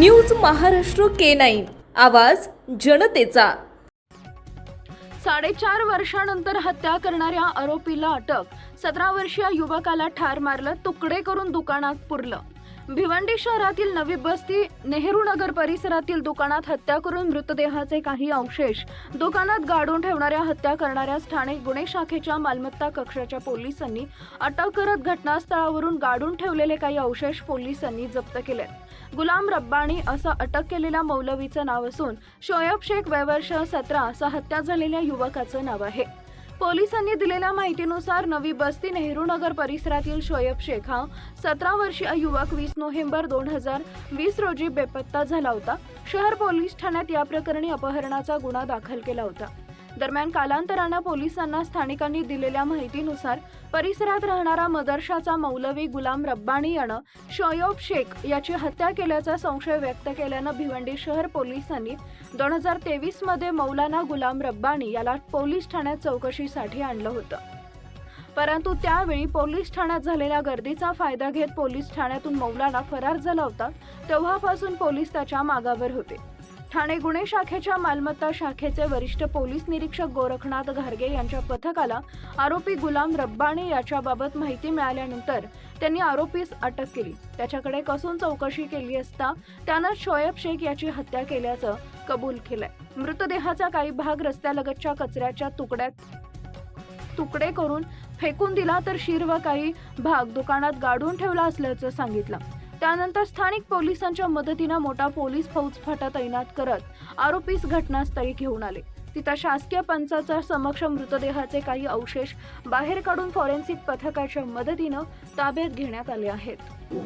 News Maharashtra K nine. आवाज जनतेचा. साडेचार वर्षानंतर हत्या करणाऱ्या आरोपीला अटक. सतरा वर्षीय युवकाला ठार मारलं तुकडे करून दुकानात पुरलं. भिवंडी शहरातील नवी बस्ती नेहरू नगर परिसरातील दुकानात हत्या करून मृतदेहाचे काही अवशेष दुकानात गाडून ठेवणाऱ्या हत्या करणाऱ्यास ठाणे गुन्हे शाखेच्या मालमत्ता कक्षाच्या पोलिसांनी अटक करत घटनास्थळावरून गाडून ठेवलेले काही अवशेष पोलिसांनी जप्त केले गुलाम रब्बाणी असं अटक केलेल्या मौलवीचं नाव असून शोएब शेख वयवर्ष सतरा असं हत्या झालेल्या युवकाचं नाव आहे. पोलिसांनी दिलेल्या माहितीनुसार नवी बस्ती नेहरू नगर परिसरातील शोएब शेखा सतरा वर्षीय युवक वीस नोव्हेंबर दोन हजार वीस रोजी बेपत्ता झाला होता. शहर पोलीस ठाण्यात या प्रकरणी अपहरणाचा गुन्हा दाखल केला होता. दरम्यान कालांतरानं पोलिसांना स्थानिकांनी दिलेल्या माहितीनुसार परिसरात राहणारा मदरशाचा मौलवी गुलाम रब्बाणी यानं शोयोब शेख याची हत्या केल्याचा संशय व्यक्त केल्यानं भिवंडी शहर पोलिसांनी दोन हजार तेवीसमध्ये मौलाना गुलाम रब्बानी याला पोलीस ठाण्यात चौकशीसाठी आणलं होतं. परंतु त्यावेळी पोलीस ठाण्यात झालेल्या गर्दीचा फायदा घेत पोलीस ठाण्यातून मौलाना फरार झाला होता तेव्हापासून पोलीस त्याच्या मागावर होते. ठाणे गुन्हे शाखेच्या मालमत्ता शाखेचे वरिष्ठ पोलीस निरीक्षक गोरखनाथ घारगे यांच्या पथकाला आरोपी गुलाम रब्बाणी याच्याबाबत माहिती मिळाल्यानंतर त्यांनी आरोपीस अटक केली. त्याच्याकडे कसून चौकशी केली असता त्यानं शोएब शेख याची हत्या केल्याचं कबूल केलंय. मृतदेहाचा काही भाग रस्त्यालगतच्या कचऱ्याच्या तुकड्यात तुकडे करून फेकून दिला तर शिर व काही भाग दुकानात गाडून ठेवला असल्याचं सांगितलं. त्यानंतर स्थानिक पोलिसांच्या मदतीनं मोठा पोलीस फौजफाटा तैनात करत आरोपीस घटनास्थळी घेऊन आले. तिथं शासकीय पंचाचा समक्ष मृतदेहाचे काही अवशेष बाहेर काढून फॉरेन्सिक पथकाच्या मदतीनं ताब्यात घेण्यात आले आहेत.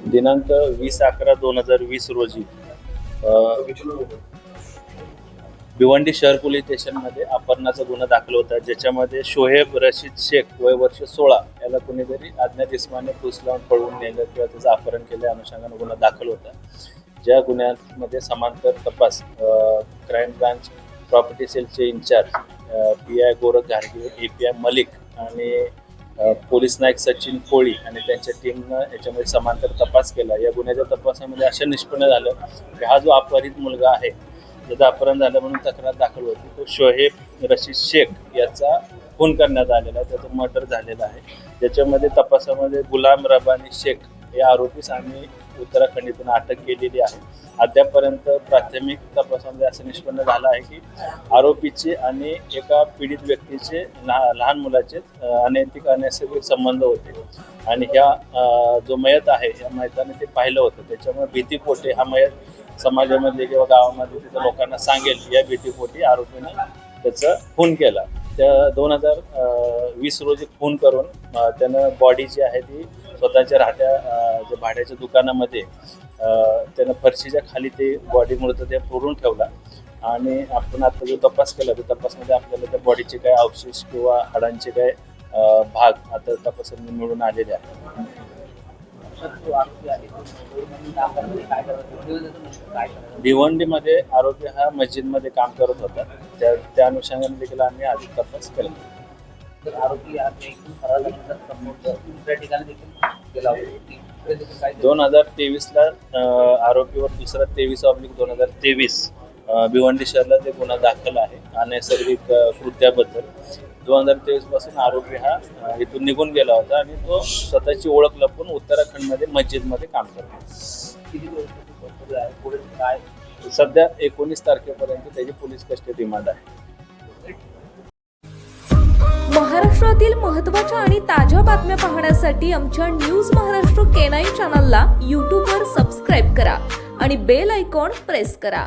दिनांक वीस अकरा दोन हजार वीस रोजी भिवंडी शहर पोलीस स्टेशनमध्ये अपहरणाचा गुन्हा दाखल होता ज्याच्यामध्ये शोहेब रशीद शेख वय वर्ष सोळा याला कुणीतरी अज्ञात इस्माने फुस लावून पळवून नेलं किंवा त्याचं अपहरण केल्या अनुषंगानं गुन्हा दाखल होता. ज्या गुन्ह्यामध्ये समांतर तपास क्राईम ब्रांच प्रॉपर्टी सेलचे इन्चार्ज पी आय गोरख घारगे ए पी आय मलिक आणि पोलीस नाईक सचिन कोळी आणि त्यांच्या टीमनं याच्यामध्ये समांतर तपास केला. या गुन्ह्याच्या तपासामध्ये असं निष्पन्न झालं की हा जो अपहरित मुलगा आहे ज्याचं अपहरण झालं म्हणून तक्रार दाखल होती. तो शोहेब रशीद शेख याचा खून करण्यात आलेला आहे. त्याचं मर्डर झालेलं आहे. ज्याच्यामध्ये तपासामध्ये गुलाम रबानी शेख या आरोपीस आम्ही उत्तराखंड इथून अटक केलेली आहे. अद्यापर्यंत प्राथमिक तपासामध्ये असं निष्पन्न झालं आहे की आरोपीचे आणि एका पीडित व्यक्तीचे लहान मुलाचे अनैतिक अनैसर्गिक संबंध होते. आणि ह्या जो मयत आहे या मयताने ते पाहिलं होतं. त्याच्यामुळे भीतीपोटे हा मयत समाजामध्ये किंवा गावामध्ये तिथं लोकांना सांगेल या भीतीपोटी आरोपीनं त्याचं खून केला. त्या दोन हजार वीस रोजी खून करून त्यानं बॉडी जी आहे ती स्वतःच्या राहत्या जे भाड्याच्या दुकानामध्ये त्यानं फरशीच्या खाली ते बॉडी मृतदेह पुरून ठेवला. आणि आपण आता जो तपास केला त्या तपासमध्ये आपल्याला त्या बॉडीचे काय अवशेष किंवा हाडांचे काय भाग आता तपासामध्ये मिळून आलेले आहेत. भिवंडीमध्ये आरोपी हा मस्जिदमध्ये काम करत होता. त्या त्या अनुषंगाने देखील आम्ही अधिक तपास केला दोन हजार तेवीसला आरोपीवर दुसरा तेवीस ऑब्लिक दोन हजार तेवीस भिवंडी शहराला ते गुन्हा दाखल आहे अनैसर्गिक कृत्याबद्दल दोन हजार तेवीसपासून आरोपी हा इथून निघून गेला होता आणि तो स्वतःची ओळख लपून उत्तराखंडमध्ये मस्जिदमध्ये काम करतो. सध्या एकोणीस तारखेपर्यंत त्याची पोलीस कस्टडी रिमांड आहे. महाराष्ट्रातील महत्त्वाच्या आणि ताज्या बातम्या पाहण्यासाठी आमच्या न्यूज महाराष्ट्र के नाईन चॅनलला यूट्यूबवर सबस्क्राईब करा आणि बेल आयकॉन प्रेस करा.